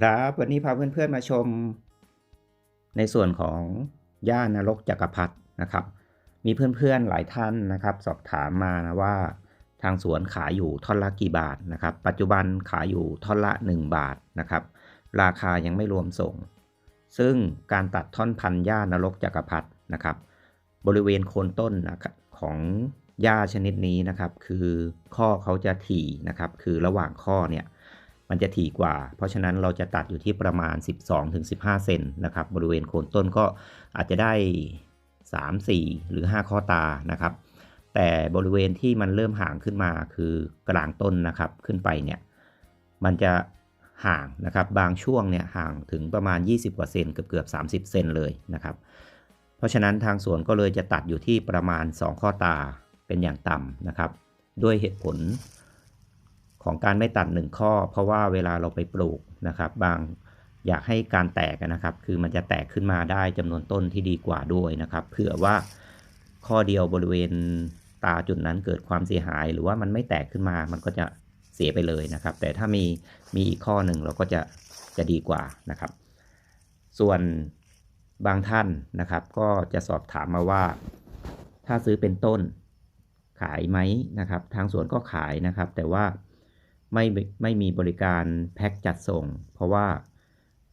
ครับ วันนี้พาเพื่อนๆมาชม ในส่วนของย่านรกจักรพรรดินะครับ มีเพื่อนๆหลายท่านนะครับ สอบถามมานะว่าทางสวนขายอยู่ท่อนละกี่บาทนะครับ ปัจจุบันขายอยู่ท่อนละ 1 บาทนะครับ ราคายังไม่รวมส่ง ซึ่งการตัดท่อนพันธุ์หญ้านรกจักรพรรดินะครับ บริเวณโคนต้นนะครับของหญ้าชนิดนี้นะครับ คือข้อเขาจะถี่นะครับ คือระหว่างข้อเนี่ย มันจะถี่กว่า เพราะฉะนั้นเราจะตัดอยู่ที่ประมาณ 12-15 เซนนะครับ บริเวณโคนต้นก็อาจจะได้ 3 4 หรือ 5 ข้อตานะครับ แต่บริเวณที่มันเริ่มห่างขึ้นมาคือกลางต้นนะครับขึ้นไปเนี่ย มันจะห่างนะครับ บางช่วงเนี่ยห่างถึงประมาณ 20 กว่าเซนเกือบเกือบ30 เซนเลยนะครับ เพราะฉะนั้นทางสวนก็เลยจะตัดอยู่ที่ประมาณ 2 ข้อตาเป็นอย่างต่ำนะครับ ด้วยเหตุผล ของการไม่ตัดหนึ่งข้อ เพราะว่าเวลาเราไปปลูกนะครับ บางอยากให้การแตกนะครับ คือมันจะแตกขึ้นมาได้จำนวนต้นที่ดีกว่าด้วยนะครับ เผื่อว่าข้อเดียวบริเวณตาจุดนั้นเกิดความเสียหาย หรือว่ามันไม่แตกขึ้นมา มันก็จะเสียไปเลยนะครับ แต่ถ้ามีมีอีกข้อหนึ่งเราก็จะจะดีกว่านะครับ ส่วนบางท่านนะครับ ก็จะสอบถามมาว่า ถ้าซื้อเป็นต้นขายไหมนะครับ ทางสวนก็ขายนะครับ แต่ว่า ไม่ไม่มีบริการแพ็คจัดส่ง เพราะว่า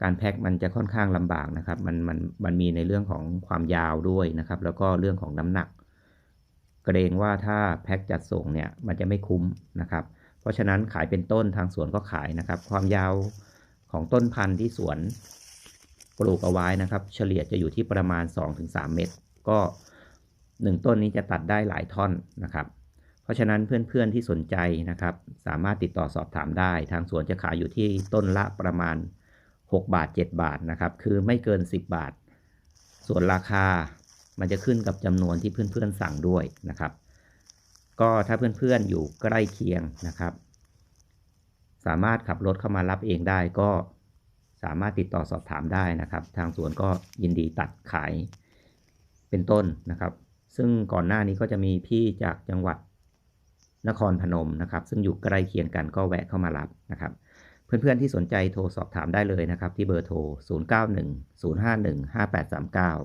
การแพ็คมันจะค่อนข้างลำบากนะครับ มันมันมันมีในเรื่องของความยาวด้วยนะครับ แล้วก็เรื่องของน้ำหนัก เกรงว่าถ้าแพ็คจัดส่งเนี่ยมันจะไม่คุ้มนะครับ เพราะฉะนั้นขายเป็นต้นทางสวนก็ขายนะครับ ความยาวของต้นพันธุ์ที่สวนปลูกเอาไว้นะครับ เฉลี่ยจะอยู่ที่ประมาณ 2-3 เมตร ก็ 1 ต้นนี้จะตัดได้หลายท่อนนะครับ เพราะฉะนั้นเพื่อนๆที่สนใจนะครับ สามารถติดต่อสอบถามได้ ทางสวนจะขายอยู่ที่ต้นละประมาณ 6 บาท 7 บาทนะครับ คือไม่เกิน 10 บาท ส่วนราคามันจะขึ้นกับจำนวนที่เพื่อนๆสั่งด้วยนะครับ ก็ถ้าเพื่อนๆอยู่ใกล้เคียงนะครับ สามารถขับรถเข้ามารับเองได้ก็สามารถติดต่อสอบถามได้นะครับ ทางสวนก็ยินดีตัดขายเป็นต้นนะครับ ซึ่งก่อนหน้านี้ก็จะมีพี่จากจังหวัด นครพนมนะครับ ซึ่งอยู่ใกล้เคียงกันก็แวะเข้ามารับนะครับ เพื่อนๆที่สนใจโทรสอบถามได้เลยนะครับ ที่เบอร์โทร 0910515839